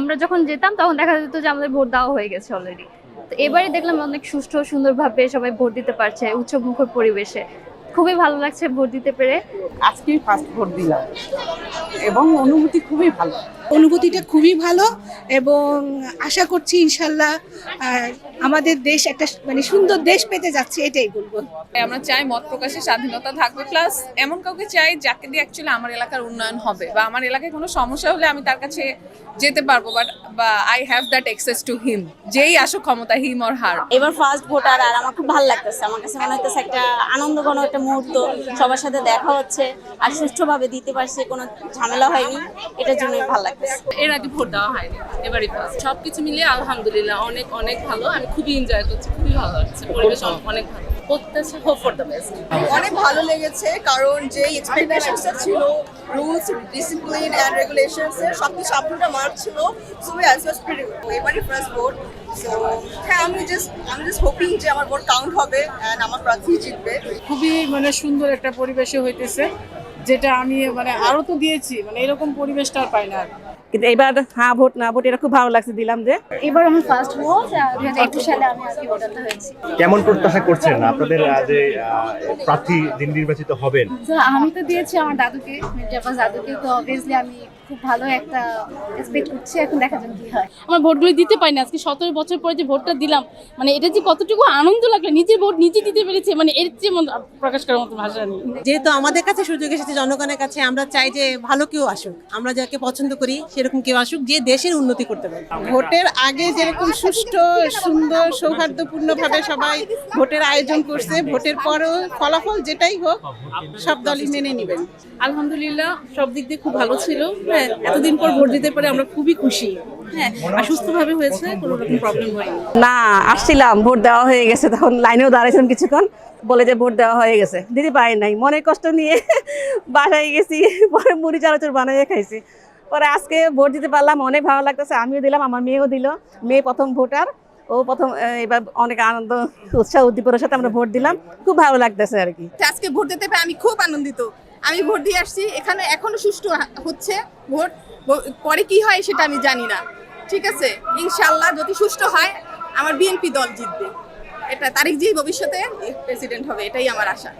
আমরা যখন যেতাম, তখন দেখা যেত যে আমাদের ভোট দেওয়া হয়ে গেছে অলরেডি তো এবারে দেখলাম অনেক সুষ্ঠু, সুন্দরভাবে সবাই ভোট দিতে পারছে উৎসব মুখর পরিবেশে। খুবই ভালো লাগছে ভোট দিতে পেরে। আজকেই ফার্স্ট ভোট দিলাম। এবং অনুভূতি খুবই ভালো। অনুভূতিটা খুবই ভালো এবং আশা করছি ইনশাল্লাহ আমাদের দেশ একটা মানে সুন্দর দেশ পেতে যাচ্ছে এটাই বলব। আমরা চাই মত প্রকাশের স্বাধীনতা থাকবে প্লাস এমন কাউকে চাই যাকে দিয়ে অ্যাকচুয়ালি আমার এলাকার উন্নয়ন হবে বা আমার এলাকায় কোনো সমস্যা হলে আমি তার কাছে যেতে পারব বাট বা I have that access to him যেই আসো ক্ষমতা হিম অর হার এবার ফার্স্ট ভোটার আর আমার খুব ভালো লাগতেছে আমার কাছে মনে হচ্ছে একটা আনন্দঘন একটা মুহূর্ত সবার সাথে দেখা হচ্ছে আর সুষ্ঠুভাবে দিতে পারছে কোনো ঝামেলা হয়নি এটার জন্য ভালো লাগতেছে। এর আগে ভোট দেওয়া হয়নি এবারই ফার্স্ট সবকিছু মিলিয়ে আলহামদুলিল্লাহ অনেক অনেক ভালো। আমি খুবই এনজয় করছি খুবই ভালো লাগছে। পরিবেশ অনেক- অনেক ভালো। প্রত্যাশা হোপ ফর দ্য বেস্ট অনেক ভালো লেগেছে কারণ যে এক্সপেকটেশনসটা ছিল রুলস ডিসিপ্লিন অ্যান্ড রেগুলেশনস এর সবকিছু আপনারা মার্ক ছিল সো অ্যাজ ওয়াজ প্রিটি এবারই ফার্স্ট ভোট সো হ্যাঁ আমি জাস্ট আমি জাস্ট হোপিং যে আমার ভোট কাউন্ট হবে অ্যান্ড আমার প্রার্থী জিতবে। খুবই মানে সুন্দর একটা পরিবেশে হইতেছে। যেটা আমি মানে আরও তো দিয়েছি মানে এরকম পরিবেশটা আর পাই না কিন্তু এবার হ্যাঁ ভোট না ভোট এটা খুব ভালো লাগছে দিলাম যে। এবার আমার ফার্স্ট ভোট দুই হাজার একুশ সালে আমি আর কি ভোটারটা হয়েছি। কেমন প্রত্যাশা করছেন? আপনাদের যে প্রার্থী যিনি নির্বাচিত হবেন। আমি তো দিয়েছি আমার দাদুকে মির্জাপা দাদুকে তো অবভিয়াসলি আমি খুব ভালো একটা এক্সপেক্ট করছি এখন দেখা যাক কি হয়। আমার ভোটগুলো দিতে পারিনি আজকে সতেরো বছর পরে যে ভোটটা দিলাম মানে এটা যে কতটুকু আনন্দ লাগল নিজের ভোট নিজে দিতে পেরেছে মানে এর চেয়ে মন- প্রকাশ করার মতো ভাষা নেই। যেহেতু আমাদের কাছে সুযোগ এসেছে জনগণের কাছে আমরা চাই যে ভালো কেউ আসুক। আমরা যাকে পছন্দ করি সেরকম কেউ আসুক যে দেশের উন্নতি করতে পারে। ভোটের আগে যেরকম সুষ্ঠু সুন্দর সৌহার্দ্যপূর্ণভাবে সবাই ভোটের আয়োজন করছে ভোটের পরও ফলাফল যেটাই হোক সব দলই মেনে নেবেন। আলহামদুলিল্লাহ সব দিক দিয়ে খুব ভালো ছিল। হ্যাঁ এতদিন পর ভোট দিতে পারে আমরা খুবই খুশি। হ্যাঁ আর সুস্থভাবে হয়েছে কোনো রকম প্রবলেম হয়নি। না আসছিলাম ভোট দেওয়া হয়ে গেছে তখন লাইনেও দাঁড়াইছিলাম কিছুক্ষণ বলে যে ভোট দেওয়া হয়ে গেছে। দিদি পাই নাই মনের কষ্ট নিয়ে বাসায় গেছি পরে মুড়ি চানাচুর বানাইয়ে খাইছি। পরে আজকে ভোট দিতে পারলাম অনেক ভালো লাগতেছে আমিও দিলাম আমার মেয়েও দিল। মেয়ে প্রথম ভোটার ও প্রথম এবার অনেক আনন্দ উৎসাহ উদ্দীপনার সাথে আমরা ভোট দিলাম। খুব ভালো লাগতেছে আর কি। আজকে ভোট দিতে পেরে আমি খুব আনন্দিত। আমি ভোট দিয়ে আসছি। এখানে এখনও সুষ্ঠু হচ্ছে ভোট। পরে কি হয় সেটা আমি জানি না। ঠিক আছে? ইনশাল্লাহ যদি সুষ্ঠু হয়, আমার বিএনপি দল জিতবে। এটা তারিখ জি ভবিষ্যতে প্রেসিডেন্ট হবে, এটাই আমার আশা।